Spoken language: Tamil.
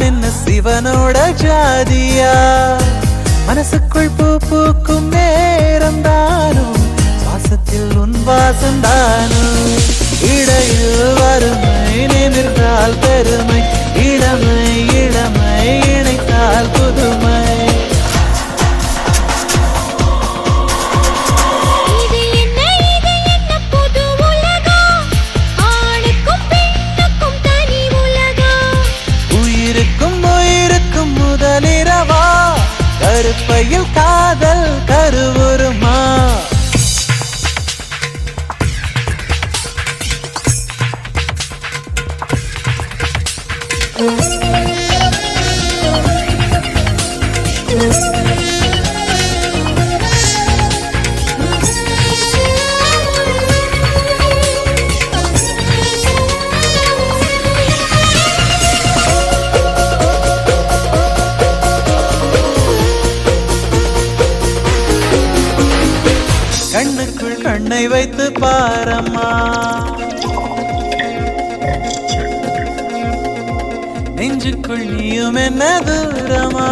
நான் என்ன சிவனோட ஜாதியா? மனசுக்குள் பூ பூக்கும் நேரம் தானும். வாசத்தில் உன் வாசம் தானும். கருப்பையில் காதல் கருவுருமா Thank you. கண்ணுக்குள் கண்ணை வைத்து பாரம்மா. நெஞ்சுக்குள் நீயும் என்ன தூரமா?